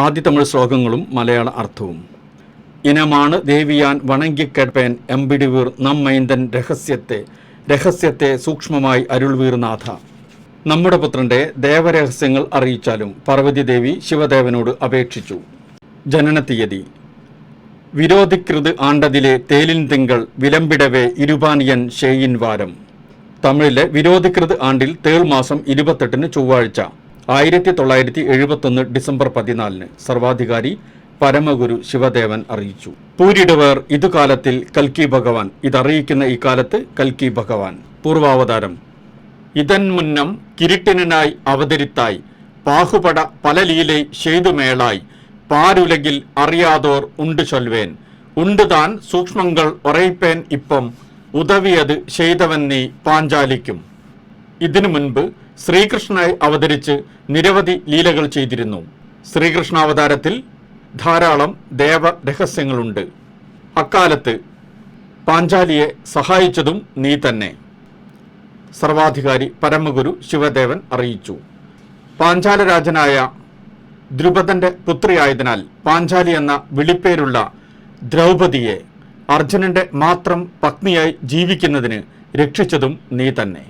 ആദ്യ തമിഴ് ശ്ലോകങ്ങളും മലയാള അർത്ഥവും. ഇനമാണ് ദേവിയാൻ വണങ്ങിക്കേട്പേൻ എമ്പിടിവീർ നം മൈന്ദൻ രഹസ്യത്തെ രഹസ്യത്തെ സൂക്ഷ്മമായി അരുൾവീർനാഥ നമ്മുടെ പുത്രന്റെ ദേവരഹസ്യങ്ങൾ അറിയിച്ചാലും പാർവതി ദേവി ശിവദേവനോട് അപേക്ഷിച്ചു. ജനന തീയതി. വിരോധികൃത് ആണ്ടതിലെ തേലിൻ തിങ്കൾ വിലമ്പിടവേ ഇരുപാനിയൻ ഷേയിൻ വാരം. തമിഴിലെ വിരോധികൃത് ആണ്ടിൽ തേൾ മാസം ഇരുപത്തെട്ടിന് ചൊവ്വാഴ്ച. ആയിരത്തി തൊള്ളായിരത്തി എഴുപത്തൊന്ന് ഡിസംബർ പതിനാലിന് സർവാധികാരി പരമഗുരു ശിവദേവൻ അറിയിച്ചു. പൂരിടുവർ ഇതുകാലത്തിൽ കൽക്കി ഭഗവാൻ. ഇതറിയിക്കുന്ന ഈ കാലത്ത് കൽക്കി ഭഗവാൻ. പൂർവാവതാരം. ഇതൻ മുന്നം കിരിട്ടിനായി അവതരിത്തായി പാഹുപട പല ലീലൈ ചെയ്തുമേളായി പാരുലകിൽ അറിയാതോർ ഉണ്ട് ചൊൽവേൻ. ഉണ്ട് താൻ സൂക്ഷ്മങ്ങൾ ഒരയിപ്പേൻ ഇപ്പം. ഉദവിയത് ചെയ്തവൻ നീ പാഞ്ചാലിക്കും. ഇതിനു മുൻപ് ശ്രീകൃഷ്ണനായി അവതരിച്ച് നിരവധി ലീലകൾ ചെയ്തിരുന്നു. ശ്രീകൃഷ്ണാവതാരത്തിൽ ധാരാളം ദേവ രഹസ്യങ്ങളുണ്ട്. അക്കാലത്ത് പാഞ്ചാലിയെ സഹായിച്ചതും നീ തന്നെ. സർവാധികാരി പരമഗുരു ശിവദേവൻ അറിയിച്ചു. പാഞ്ചാലരാജനായ ദ്രുപദന്റെ പുത്രിയായതിനാൽ പാഞ്ചാലി എന്ന വിളിപ്പേരുള്ള ദ്രൗപദിയെ അർജുനന്റെ മാത്രം പത്നിയായി ജീവിക്കുന്നതിന് രക്ഷിച്ചതും നീ തന്നെ.